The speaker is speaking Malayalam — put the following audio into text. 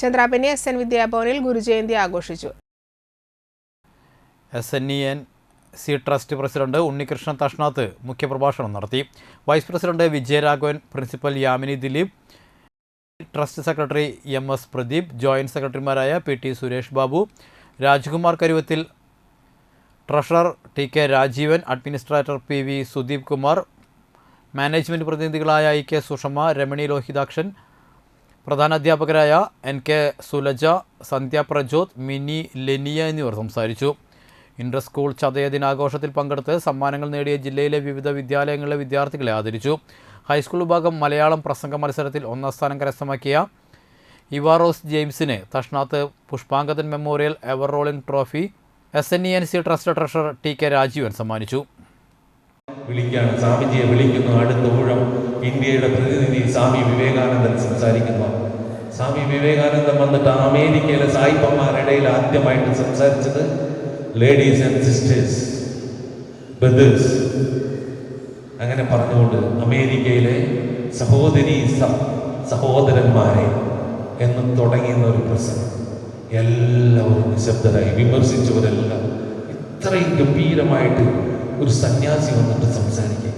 ചന്ദ്രാപിന്നി എസ് എൻ വിദ്യാഭവനിൽ ഗുരുജയന്തി ആഘോഷിച്ചു. S N E N C trust president Unnikrishnan Thashnath മുഖ്യപ്രഭാഷണം നടത്തി. Vice president Vijayaraghavan principal Yamini Dileep trust secretary M S Pradeep joint സെക്രട്ടറിമാരായ P T Suresh Babu Rajkumar Karuvathil treasurer T K Rajeevan administrator P V Sudeep Kumar management പ്രതിനിധികളായ E K Sushama Ramani Lohithakshan പ്രധാനാധ്യാപകരായ എൻ കെ സുലജ സന്ധ്യ പ്രജോത് മിനി ലെനിയ എന്നിവർ സംസാരിച്ചു. ഇന്റർ സ്കൂൾ ചതയ ദിനാഘോഷത്തിൽ പങ്കെടുത്ത് സമ്മാനങ്ങൾ നേടിയ ജില്ലയിലെ വിവിധ വിദ്യാലയങ്ങളിലെ വിദ്യാർത്ഥികളെ ആദരിച്ചു. ഹൈസ്കൂൾ വിഭാഗം മലയാളം പ്രസംഗ മത്സരത്തിൽ ഒന്നാം സ്ഥാനം കരസ്ഥമാക്കിയ Evarose ജെയിംസിന് Thashnath Pushpangathan memorial ever rolling trophy S N E N C trust treasurer T K Rajeevan സമ്മാനിച്ചു. സ്വാമിജിയെ വിളിക്കുന്നു. അടുത്ത ഊഴം ഇന്ത്യയുടെ പ്രതിനിധി സ്വാമി വിവേകാനന്ദൻ സംസാരിക്കുന്നു. വിവേകാനന്ദൻ വന്നിട്ട് അമേരിക്കയിലെ സായിപ്പന്മാരിടയിൽ ആദ്യമായിട്ട് സംസാരിച്ചത് ലേഡീസ് ആൻഡ് സിസ്റ്റേഴ്സ് ബ്രദേഴ്സ് അങ്ങനെ പറഞ്ഞുകൊണ്ട് അമേരിക്കയിലെ സഹോദരി സഹോദരന്മാരെ എന്ന് തുടങ്ങിയെന്ന ഒരു പ്രസംഗം. എല്ലാവരും നിശബ്ദരായി വിമർശിച്ചവരെല്ലാം ഇത്രയും ഗംഭീരമായിട്ട് ഒരു സന്യാസി വന്നിട്ട് സംസാരിക്കും